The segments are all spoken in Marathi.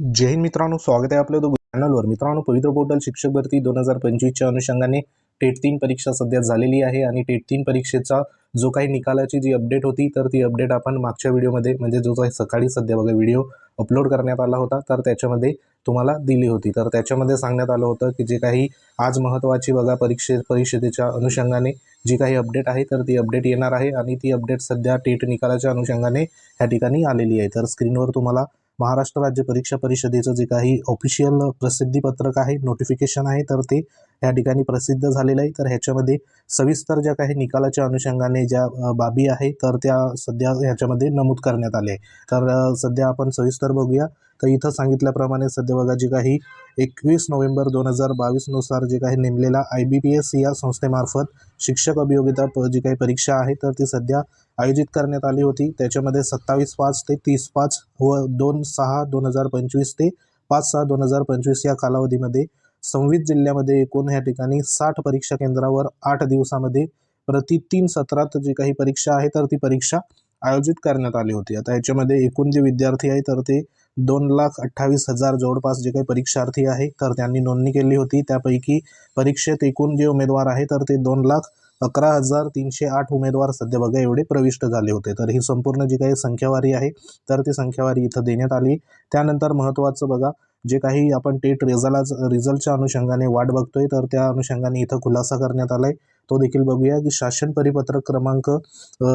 जय हिंद मित्रांनो स्वागत आहे आपल्या चॅनलवर मित्रांनो पवित्र पोर्टल शिक्षक भरती दोन हजार पंचवीसच्या अनुषंगाने टेट तीन परीक्षा सध्या झालेली आहे आणि टेट तीन परीक्षेचा जो काही निकालाची जी अपडेट होती तर ती अपडेट आपण मागच्या व्हिडिओमध्ये म्हणजे जो काही सकाळी सध्या बघा व्हिडिओ अपलोड करण्यात आला होता तर त्याच्यामध्ये तुम्हाला दिली होती. तर त्याच्यामध्ये सांगण्यात आलं होतं की जे काही आज महत्त्वाची बघा परीक्षे परिषदेच्या अनुषंगाने जी काही अपडेट आहे तर ती अपडेट येणार आहे आणि ती अपडेट सध्या टेट निकालाच्या अनुषंगाने ह्या ठिकाणी आलेली आहे. तर स्क्रीनवर तुम्हाला महाराष्ट्र राज्य परीक्षा परिषदेचं जे काही ऑफिशियल प्रसिद्धीपत्रक आहे नोटिफिकेशन आहे तर ते या ठिकाणी प्रसिद्ध झालेलं आहे. तर ह्याच्यामध्ये सविस्तर ज्या काही निकालाच्या अनुषंगाने ज्या बाबी आहे तर त्या सध्या ह्याच्यामध्ये नमूद करण्यात आले तर सध्या आपण सविस्तर बघूया. तर इथं सांगितल्याप्रमाणे सध्या बघा जे काही एकवीस नोव्हेंबर दोन हजार बावीसनुसार जे काही नेमलेला आय बी पी एस या संस्थेमार्फत शिक्षक अभियोगिता जी काही परीक्षा आहे तर ती सध्या आयोजित करण्यात आली होती. त्याच्यामध्ये सत्तावीस पाच ते तीस पाच व दोन सहा दोन हजार पंचवीस ते पाच सहा दोन हजार पंचवीस या कालावधीमध्ये सव्वीस जिल्ह्यामध्ये एकूण ह्या ठिकाणी साठ परीक्षा केंद्रावर आठ दिवसामध्ये प्रति तीन सत्रात जी काही परीक्षा आहे तर ती परीक्षा आयोजित करण्यात आली होती. आता याच्यामध्ये एकूण जे विद्यार्थी आहे तर ते दोन लाख अठ्ठावीस हजार जवळपास जे काही परीक्षार्थी आहे तर त्यांनी नोंदणी केली होती. त्यापैकी परीक्षेत एकूण जे उमेदवार आहे तर ते दोन लाख अकरा हजार तीनशे आठ उमेदवार सध्या बघा एवढे प्रविष्ट झाले होते. तर ही संपूर्ण जी काही संख्यावारी आहे तर ती संख्यावारी इथं देण्यात आली. त्यानंतर महत्त्वाचं बघा जे काही आपण टेट रिझल्ट रिझल्टच्या अनुषंगाने वाट बघतोय तर त्या अनुषंगाने इथं खुलासा करण्यात आलाय. तो देखील बघूया की शासन परिपत्रक क्रमांक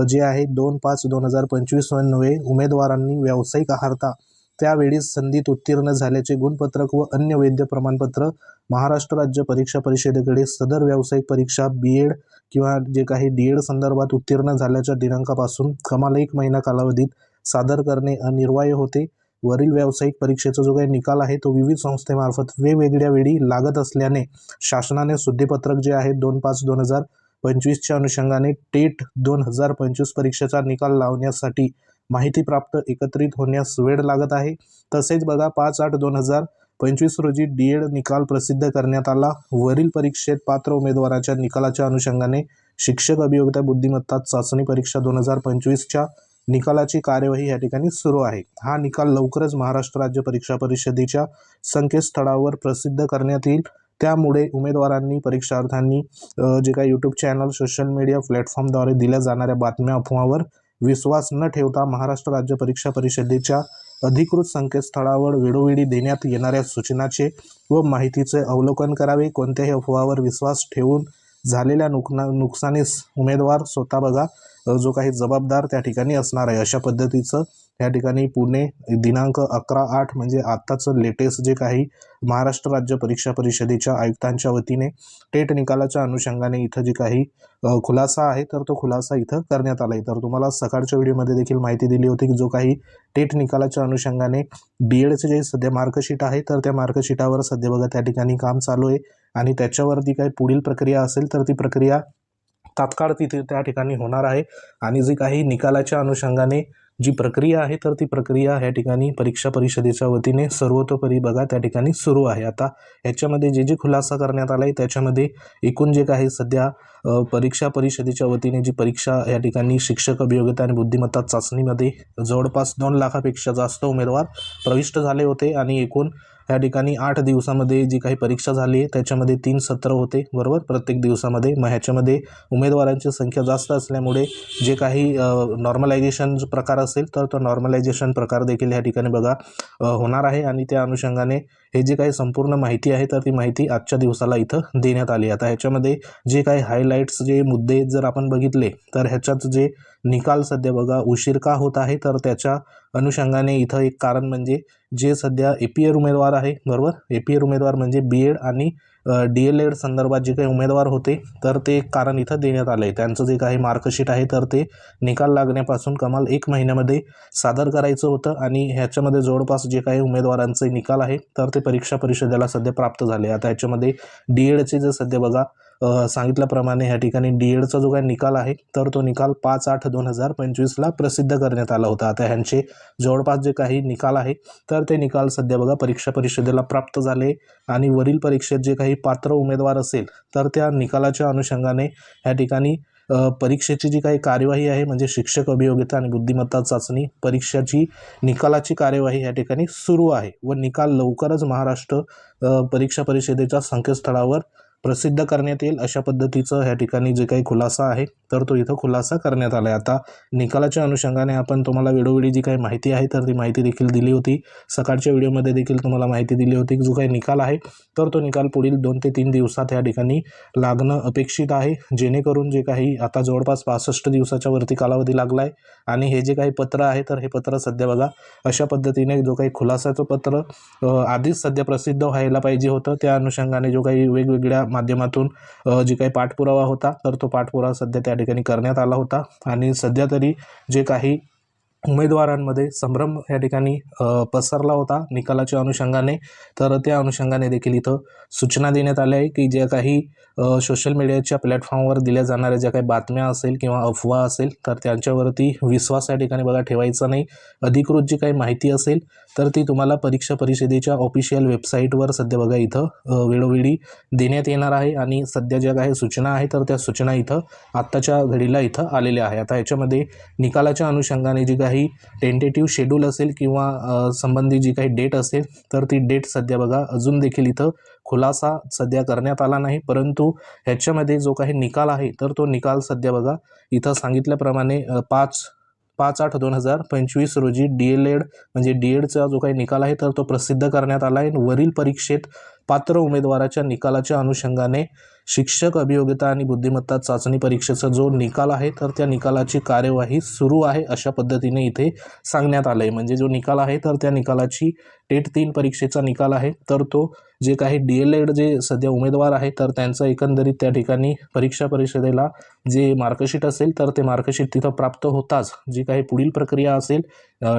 जे आहे दोन पाच दोन हजार पंचवीस नव्हे उमेदवारांनी व्यावसायिक आहारता त्यावेळी संधीत उत्तीर्ण झाल्याचे गुणपत्रक व अन्य वैद्य प्रमाणपत्र महाराष्ट्र राज्य परीक्षा परिषदेकडे सदर व्यावसायिक परीक्षा बी एड किंवा जे काही डी एड संदर्भात उत्तीर्ण झाल्याच्या दिनांकापासून कमाल एक महिना कालावधीत सादर करणे अनिर्वाय होते. वरील व्यावसायिक परीक्षेचा जो काही निकाल आहे तो विविध संस्थेमार्फत वेगवेगळ्या वेळी लागत असल्याने शासनाने शुद्धीपत्रक जे आहे दोन पाच दोन हजार पंचवीसच्या अनुषंगाने टेट दोन हजार पंचवीस परीक्षेचा निकाल लावण्यासाठी माहिती प्राप्त एकत्रित होण्यास वेळ लागत आहे. तसेच बघा पाच आठ दोन हजार पंचवीस रोजी डी एड निकाल प्रसिद्ध करण्यात आला. वरील परीक्षेत पात्र उमेदवाराच्या निकालाच्या अनुषंगाने शिक्षक अभियोगिता बुद्धिमत्ता चाचणी परीक्षा दोन हजार पंचवीसच्या निकालाची कार्यवाही या ठिकाणी सुरू आहे. हा निकाल लवकरच महाराष्ट्र राज्य परीक्षा परिषदेच्या संकेतस्थळावर प्रसिद्ध करण्यात येईल. त्यामुळे उमेदवारांनी परीक्षार्थ्यांनी जे काही यूट्यूब चॅनल सोशल मीडिया प्लॅटफॉर्मद्वारे दिल्या जाणाऱ्या बातम्या अफवावर विश्वास न ठेवता महाराष्ट्र राज्य परीक्षा परिषदेच्या अधिकृत संकेतस्थळावर वेळोवेळी देण्यात येणाऱ्या सूचनाचे व माहितीचे अवलोकन करावे. कोणत्याही अफवावर विश्वास ठेवून झालेल्या नुकना नुकसानीस उमेदवार स्वतः बघा. जो काही जबाबदार त्या ठिकाणी असणार आहे. अशा पद्धतीचं या ठिकाणी पुणे दिनांक अकरा आठ म्हणजे आत्ताचं लेटेस्ट जे काही महाराष्ट्र राज्य परीक्षा परिषदेच्या आयुक्तांच्या वतीने टेट निकालाच्या अनुषंगाने इथं जे काही खुलासा आहे तर तो खुलासा इथं करण्यात आला आहे तर तुम्हाला सकाळच्या व्हिडिओमध्ये देखील माहिती दिली होती की जो काही टेट निकालाच्या अनुषंगाने बी एडचे जे सध्या मार्कशीट आहे तर त्या मार्कशीटावर सध्या बघा त्या ठिकाणी काम चालू आहे आणि त्याच्यावरती काही पुढील प्रक्रिया असेल तर ती प्रक्रिया तात्काळ तिथे त्या ठिकाणी होणार आहे. आणि जे काही निकालाच्या अनुषंगाने जी प्रक्रिया आहे तर ती प्रक्रिया ह्या ठिकाणी परीक्षा परिषदेच्या वतीने सर्वतोपरी बघा त्या ठिकाणी सुरू आहे. आता ह्याच्यामध्ये जे जे खुलासा करण्यात आला आहे त्याच्यामध्ये एकूण जे काही सध्या परीक्षा परिषदेच्या वतीने जी परीक्षा या ठिकाणी शिक्षक अभियोगिता आणि बुद्धिमत्ता चाचणीमध्ये जवळपास दोन लाखापेक्षा जास्त उमेदवार प्रविष्ट झाले होते आणि एकूण या ठिकाणी आठ दिवसामध्ये जी काही परीक्षा झाली आहे त्याच्यामध्ये तीन सत्र होते बरोबर? प्रत्येक दिवसामध्ये. मग ह्याच्यामध्ये उमेदवारांची संख्या जास्त असल्यामुळे जे काही नॉर्मलायझेशन प्रकार असेल तर तो नॉर्मलायझेशन प्रकार देखील ह्या ठिकाणी बघा होणार आहे. आणि त्या अनुषंगाने हे जे काही संपूर्ण माहिती आहे तर ती माहिती आजच्या दिवसाला इथं देण्यात आली आता ह्याच्यामध्ये जे काही हायलाईट्स जे मुद्दे जर आपण बघितले तर ह्याच्यात जे निकाल सध्या बघा उशीर का होत आहे? तर त्याच्या अनुषंगाने इथं एक कारण म्हणजे जे सध्या ए पी एड उमेदवार आहे बरोबर? ए पी एड उमेदवार म्हणजे बी एड आणि डी एल एड संदर्भात जे काही उमेदवार होते तर ते एक कारण इथं देण्यात आलं आहे त्यांचं जे काही मार्कशीट आहे तर ते निकाल लागण्यापासून कमाल एक महिन्यामध्ये सादर करायचं होतं आणि ह्याच्यामध्ये जवळपास जे काही उमेदवारांचे निकाल आहे तर ते परीक्षा परिषदेला सध्या प्राप्त झाले. आता ह्याच्यामध्ये डी एडचे जे सध्या बघा सांगितल्याप्रमाणे ह्या ठिकाणी डी एडचा जो काही निकाल आहे तर तो निकाल पाच आठ दोन हजार पंचवीसला प्रसिद्ध करण्यात आला होता. आता ह्यांचे जवळपास जे काही निकाल आहे तर ते निकाल सध्या बघा परीक्षा परिषदेला प्राप्त झाले आणि वरील परीक्षेत जे काही पात्र उमेदवार असेल तर त्या निकालाच्या अनुषंगाने ह्या ठिकाणी परीक्षेची जी काही कार्यवाही आहे म्हणजे शिक्षक अभियोग्यता आणि बुद्धिमत्ता चाचणी परीक्षाची निकालाची कार्यवाही या ठिकाणी सुरू आहे व निकाल लवकरच महाराष्ट्र परीक्षा परिषदेच्या संकेतस्थळावर प्रसिद्ध करण्यात येईल अशा पद्धतीचं ह्या ठिकाणी जे काही खुलासा आहे तर तो इथं खुलासा करण्यात आला आहे आता निकालाच्या अनुषंगाने आपण तुम्हाला वेळोवेळी जी काही माहिती आहे तर ती माहिती देखील दिली होती. सकाळच्या व्हिडिओमध्ये देखील तुम्हाला माहिती दिली होती जो काही निकाल आहे तर तो निकाल पुढील दोन ते तीन दिवसात या ठिकाणी लागणं अपेक्षित आहे. जेणेकरून जे काही आता जवळपास पासष्ट दिवसाच्या वरती कालावधी लागला आहे आणि हे जे काही पत्र आहे तर हे पत्र सध्या बघा अशा पद्धतीने जो काही खुलासाचं पत्र आधीच सध्या प्रसिद्ध व्हायला पाहिजे होतं. त्या अनुषंगाने जो काही वेगवेगळ्या माध्यमातून जे काही पाठपुरावा होता तर तो पाठपुरावा सध्या त्या ठिकाणी करण्यात आला होता. आणि सध्या तरी जे काही उमेदवारांमध्ये संभ्रम या ठिकाणी पसरला होता निकालाच्या अनुषंगाने तर त्या अनुषंगाने देखील इथं सूचना देण्यात आल्या आहे की ज्या काही सोशल मीडियाच्या प्लॅटफॉर्मवर दिल्या जाणाऱ्या ज्या काही बातम्या असेल किंवा अफवा असेल तर त्यांच्यावरती विश्वास या ठिकाणी बघा ठेवायचा नाही. अधिकृत जी काही माहिती असेल तर ती तुम्हाला परीक्षा परिषदेच्या ऑफिशियल वेबसाईटवर सध्या बघा इथं वेळोवेळी देण्यात येणार आहे आणि सध्या ज्या काही सूचना आहे तर त्या सूचना इथं आत्ताच्या घडीला इथं आलेल्या आहे आता याच्यामध्ये निकालाच्या अनुषंगाने जी काही टेंटेटिव्ह शेड्यूल असेल किंवा संबंधी संबंधित जी काही डेट असेल तर ती डेट सध्या बघा अजून देखील इथं खुलासा सध्या करण्यात आला नाही. परंतु ह्याच्यामध्ये जो काही निकाल आहे तर तो निकाल सध्या बघा इथं सांगितल्याप्रमाणे पाच पाच आठ दोन हजार पंचवीस रोजी डी एल एड म्हणजे डी एडचा जो काही निकाल आहे तर तो प्रसिद्ध करण्यात आला आहे. वरील परीक्षेत पात्र उमेदवाराच्या निकालाच्या अनुषंगाने शिक्षक अभियोग्यता आणि बुद्धिमत्ता चाचणी परीक्षेचा जो निकाल आहे तर त्या निकालाची कार्यवाही सुरू आहे अशा पद्धतीने इथे सांगण्यात आलं आहे म्हणजे जो निकाल आहे तर त्या निकालाची टेट तीन परीक्षेचा निकाल आहे. तर तो जे काही डी एल एड जे सध्या उमेदवार आहे तर त्यांचं एकंदरीत त्या ठिकाणी परीक्षा परिषदेला जे मार्कशीट असेल तर ते मार्कशीट तिथं प्राप्त होताच. जी काही पुढील प्रक्रिया असेल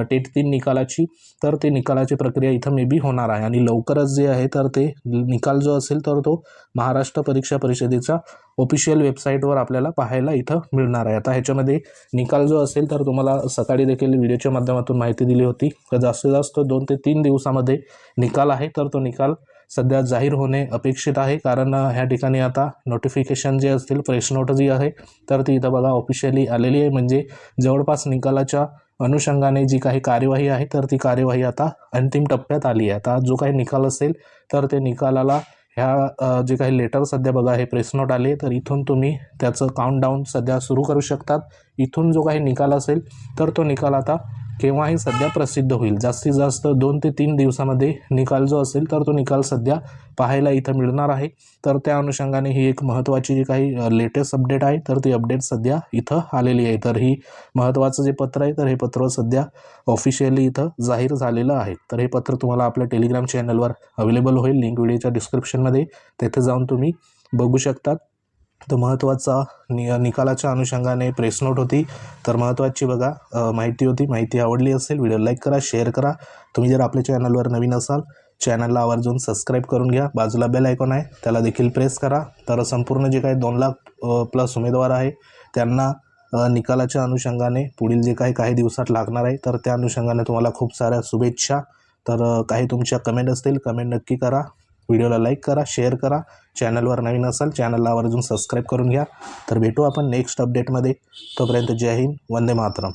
टेट तीन निकालाची तर ते निकालाची प्रक्रिया इथं मे बी होणार आहे. आणि लवकरच जे आहे तर ते निकाल जो असेल तर तो महाराष्ट्र परीक्षा परिषदेचा ऑफिशियल वेबसाईटवर आपल्याला पाहायला इथं मिळणार आहे. आता ह्याच्यामध्ये निकाल जो असेल तर तुम्हाला सकाळी देखील व्हिडिओच्या माध्यमातून माहिती दिली होती. तर जास्तीत जास्त दोन ते तीन दिवसामध्ये निकाल आहे तर तो निकाल सध्या जाहीर होणे अपेक्षित आहे. कारण ह्या ठिकाणी आता नोटिफिकेशन जे असतील प्रेस नोट जी आहे तर ती इथं बघा ऑफिशियली आलेली आहे. म्हणजे जवळपास निकालाच्या अनुषंगाने जी काही कार्यवाही आहे तर ती कार्यवाही आता अंतिम टप्प्यात आली आहे. आता जो काही निकाल असेल तर ते निकालाला ह्या जे काही लेटर सध्या बघा हे प्रेस नोट आले तर इथून तुम्ही त्याचं काउंट डाऊन सध्या सुरू करू शकतात. इथून जो काही निकाल असेल तर तो निकाल आता केव्हाही सध्या प्रसिद्ध होईल? जास्तीत जास्त दोन ते तीन दिवसामध्ये निकाल जो असेल तर तो निकाल सध्या पाहायला इथं मिळणार आहे. तर त्या अनुषंगाने ही एक महत्त्वाची जी काही लेटेस्ट अपडेट आहे तर ती अपडेट सध्या इथं आलेली आहे. तर ही महत्त्वाचं जे पत्र आहे तर हे पत्र सध्या ऑफिशियली इथं जाहीर झालेलं आहे. तर हे पत्र तुम्हाला आपल्या टेलिग्राम चॅनलवर अवेलेबल होईल. लिंक व्हिडिओच्या डिस्क्रिप्शनमध्ये तेथे जाऊन तुम्ही बघू शकतात. तर महत्त्वाचा नि निकालाच्या अनुषंगाने प्रेस नोट होती. तर महत्त्वाची बघा माहिती होती. माहिती आवडली असेल व्हिडिओ लाईक करा शेअर करा. तुम्ही जर आपल्या चॅनलवर नवीन असाल चॅनलला आवर्जून सबस्क्राईब करून घ्या. बाजूला बेल आयकॉन आहे त्याला देखील प्रेस करा. तर संपूर्ण जे काही दोन लाख प्लस उमेदवार आहे त्यांना निकालाच्या अनुषंगाने पुढील जे काही काही दिवसात लागणार आहे तर त्या अनुषंगाने तुम्हाला खूप साऱ्या शुभेच्छा. तर काही तुमच्या कमेंट असतील कमेंट नक्की करा. व्हिडिओला लाईक करा शेअर करा. चॅनलवर नवीन असाल चॅनलला आवर्जून सबस्क्राईब करून घ्या. तर भेटू आपण नेक्स्ट अपडेटमध्ये तोपर्यंत जय हिंद वंदे मातरम.